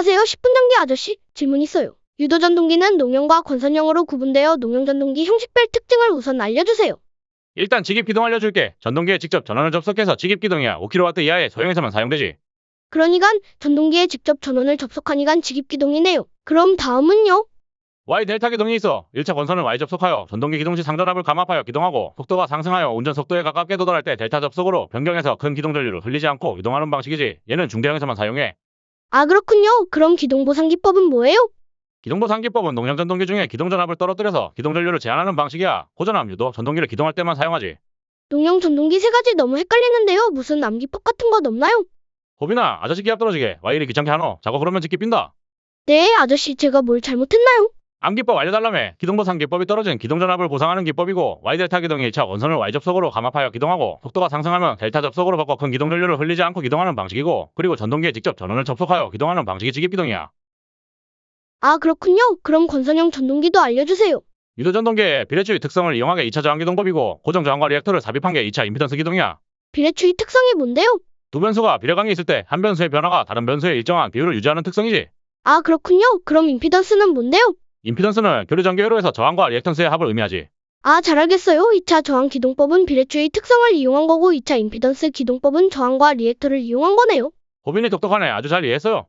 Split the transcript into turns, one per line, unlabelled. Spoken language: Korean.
안녕하세요. 10분 전기 아저씨. 질문 있어요. 유도 전동기는 농용과 건선형으로 구분되어 농용 전동기 형식별 특징을 우선 알려주세요.
일단 직입 기동 알려줄게. 전동기에 직접 전원을 접속해서 직입 기동이야. 5kW 이하의 소형에서만 사용되지.
그러니깐 전동기에 직접 전원을 접속하니깐 직입기동이네요. 그럼 다음은요?
Y 델타 기동이 있어. 1차 권선을 Y 접속하여 전동기 기동 시 상전압을 감압하여 기동하고 속도가 상승하여 운전 속도에 가깝게 도달할 때 델타 접속으로 변경해서 큰 기동 전류를 흘리지 않고 이동하는 방식이지. 얘는 중대형에서만 사용해.
아 그렇군요. 그럼 기동보상기법은 뭐예요?
기동보상기법은 농형 전동기 중에 기동 전압을 떨어뜨려서 기동 전류를 제한하는 방식이야. 고전압 유도 전동기를 기동할 때만 사용하지.
농용 전동기 세 가지 너무 헷갈리는데요. 무슨 암기법 같은 건 없나요?
호빈아 아저씨 기압 떨어지게. Y 를 귀찮게 하노. 자고 그러면 직기 빈다.
네, 아저씨 제가 뭘 잘못했나요?
암기법 알려달라며 기동보상 기법이 떨어진 기동전압을 보상하는 기법이고 Y델타 기동이 1차 원선을 Y 접속으로 감압하여 기동하고 속도가 상승하면 델타 접속으로 바꿔 큰 기동 전류를 흘리지 않고 기동하는 방식이고 그리고 전동기에 직접 전원을 접속하여 기동하는 방식이 직입기동이야.
아 그렇군요. 그럼 건선형 전동기도 알려주세요.
유도 전동기의 비례추의 특성을 이용하게 2차 저항기동법이고 고정 저항과 리액터를 삽입한 게 2차 임피던스 기동이야.
비례추의 특성이 뭔데요?
두 변수가 비례관계 있을 때 한 변수의 변화가 다른 변수의 일정한 비율을 유지하는 특성이지.
아 그렇군요. 그럼 임피던스는 뭔데요?
임피던스는 교류 전개회로에서 저항과 리액턴스의 합을 의미하지.
아, 잘 알겠어요. 2차 저항 기동법은 비례추의 특성을 이용한 거고 2차 임피던스 기동법은 저항과 리액터를 이용한 거네요.
호빈이 똑똑하네. 아주 잘 이해했어요.